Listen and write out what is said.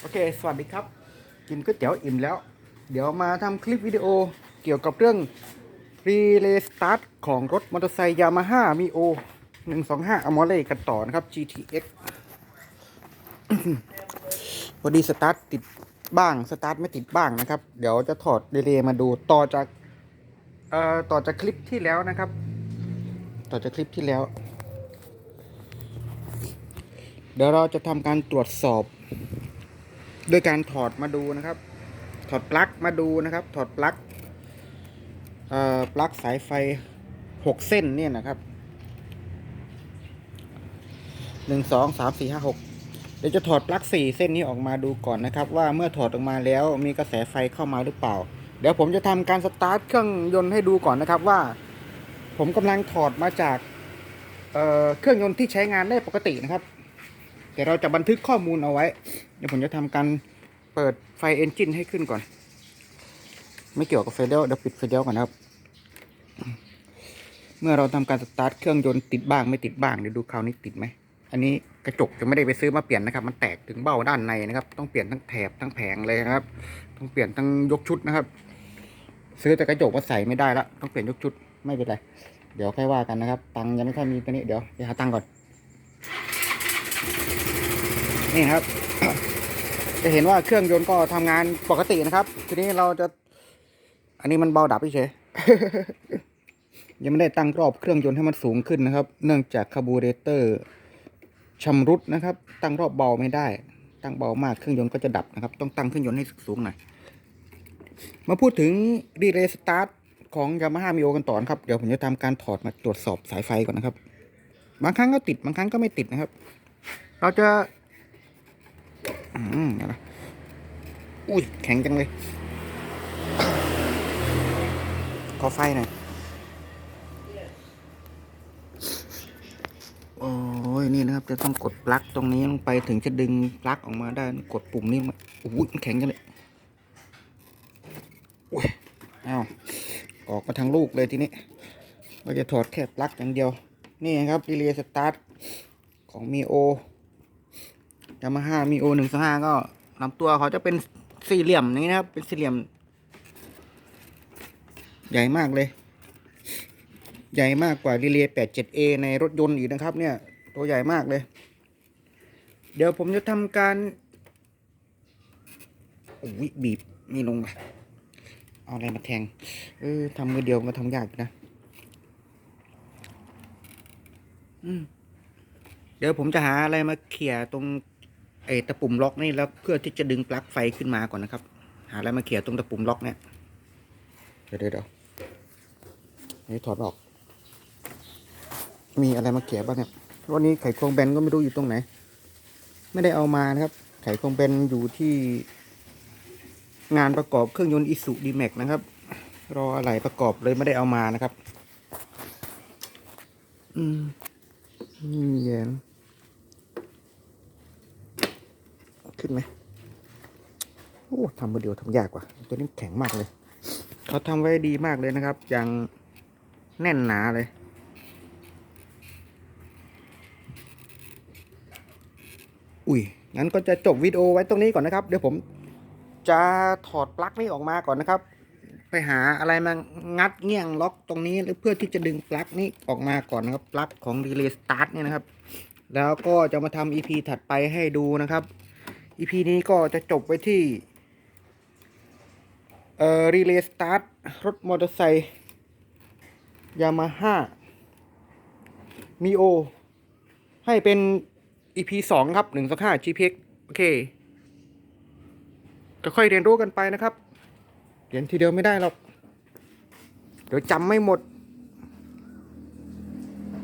โอเค สวัสดีครับ กินก๋วยเตี๋ยวอิ่มแล้ว เดี๋ยวมาทำคลิปวิดีโอเกี่ยวกับเรื่อง Relay Start ของรถมอเตอร์ไซค์ยามาฮ่ามีโอ125อามอเล่กันต่อนะครับ GTX พอดีสตาร์ทติดบ้าง สตาร์ทไม่ติดบ้างนะครับ เดี๋ยวจะถอดเรเลย์มาดูต่อจากเอ่อต่อจากคลิปที่แล้วนะครับ ต่อจากคลิปที่แล้ว เดี๋ยวเราจะทำการตรวจสอบ โดยการถอดมาดูนะครับ ถอดปลั๊กมาดูนะครับ ถอดปลั๊กปลั๊กสายไฟหกเส้นเนี่ยนะครับหนึ่งสองสามสี่ห้าหกเดี๋ยวจะถอดปลั๊กสี่เส้นนี้ออกมาดูก่อนนะครับ ว่าเมื่อถอดออกมาแล้วมีกระแสไฟเข้ามาหรือเปล่า เดี๋ยวผมจะทำการสตาร์ทเครื่องยนต์ให้ดูก่อนนะครับว่า ผมกำลังถอดมาจากเเครื่องยนต์ที่ใช้งานได้ปกตินะครับ แต่เราจะบันทึกข้อมูลเอาไว้ เดี๋ยวผมจะทำการเปิดไฟเอนจินให้ขึ้นก่อน ไม่เกี่ยวกับไฟเดียวเดี๋ยวปิดไฟเดียวก่อนนะครับ เมื่อเราทำการสตาร์ทเครื่องยนต์ติดบ้างไม่ติดบ้างเดี๋ยวดูคราวนี้ติดไหมอันนี้กระจกจะไม่ได้ไปซื้อมาเปลี่ยนนะครับ มันแตกถึงเบ้าด้านในนะครับ ต้องเปลี่ยนทั้งแถบทั้งแผงเลยนะครับ ต้องเปลี่ยนทั้งยกชุดนะครับ ซื้อแต่กระจกมาใส่ไม่ได้ละต้องเปลี่ยนยกชุดไม่เป็นไรเดี๋ยวค่อยว่ากันนะครับ ตังยังไม่ค่อยมีตัวนี้เดี๋ยวไปหาตังก่อน นี่ครับ จะเห็นว่าเครื่องยนต์ก็ทำงานปกตินะครับ ทีนี้เราจะ อันนี้มันเบาดับเฉยยังไม่ได้ตั้งรอบเครื่องยนต์ให้มันสูงขึ้นนะครับ เนื่องจากคาร์บูเรเตอร์ชำรุดนะครับ ตั้งรอบเบาไม่ได้ ตั้งเบามากเครื่องยนต์ก็จะดับนะครับ ต้องตั้งเครื่องยนต์ให้สูงหน่อย มาพูดถึงรีเลย์สตาร์ทของ Yamaha Mio กันต่อนะครับ เดี๋ยวผมจะทำการถอดมาตรวจสอบสายไฟก่อนนะครับ บางครั้งก็ติดบางครั้งก็ไม่ติดนะครับ เราจะ อืมเดี๋ยวนะอุ้ยแข็งจังเลย ขอไฟหน่อยโอ้ยนี่นะครับ จะต้องกดปลั๊กตรงนี้ลงไปถึงจะดึงปลั๊กออกมาได้กดปุ่มนี้มาโอ้ยแข็งจังเลยอุ้ยอ้าวออกมาทางลูกเลยทีนี้ เราจะถอดแค่ปลั๊กอย่างเดียว นี่ครับรีเลย์สตาร์ทของมีโอ ยามาฮ่ามีโอหนึ่งสห้าก็ลำตัวเขาจะเป็นสี่เหลี่ยมอย่างนี้นะครับ เป็นสี่เหลี่ยม ใหญ่มากเลย ใหญ่มากกว่ารีเลย์ 87A ในรถยนต์อีกนะครับ เนี่ย ตัวใหญ่มากเลย เดี๋ยวผมจะทำการโอ้ยบีบนี่ลงมาเอาอะไรมาแทง เออทำมือเดียวก็ทำยากอยู่นะเดี๋ยวผมจะหาอะไรมาเขี่ยตรง ไอ้ตะปุ่มล็อกนี่แล้วเพื่อที่จะดึงปลั๊กไฟขึ้นมาก่อนนะครับ หาอะไรมาเขี่ยตรงตะปุ่มล็อกเนี่ยเดี๋ยวเดี๋ยวเดี๋ยวนี่ถอดออก มีอะไรมาเขี่ยบ้างเนี่ยวันนี้ไขควงแบนก็ไม่รู้อยู่ตรงไหน ไม่ได้เอามานะครับ ไขควงแบนอยู่ที่ งานประกอบเครื่องยนต์อิสุดีแม็กนะครับ รออะไรประกอบเลยไม่ได้เอามานะครับ อืมนี่แยน ขึ้นไหมโอ้ทำมือเดียวทำยากกว่าตัวนี้แข็งมากเลย เขาทำไว้ดีมากเลยนะครับ อย่างแน่นหนาเลย อุ้ยงั้นก็จะจบวิดีโอไว้ตรงนี้ก่อนนะครับ เดี๋ยวผมจะถอดปลั๊กนี้ออกมาก่อนนะครับ ไปหาอะไรมางัดเงี้ยงล็อกตรงนี้หรือเพื่อที่จะดึงปลั๊กนี้ออกมาก่อนนะครับ ปลั๊กของ Relay Start เนี่ยนะครับ แล้วก็จะมาทำ EP ถัดไปให้ดูนะครับ EP นี้ก็จะจบไว้ที่ เอ่อ Relay Start รถมอเตอร์ไซค์ยามาฮ่ามีโอ ให้เป็น EP สองครับหนึ่งสองห้า GPX โอเคจะค่อยเรียนรู้กันไปนะครับ เรียนทีเดียวไม่ได้หรอก เดี๋ยวจำไม่หมด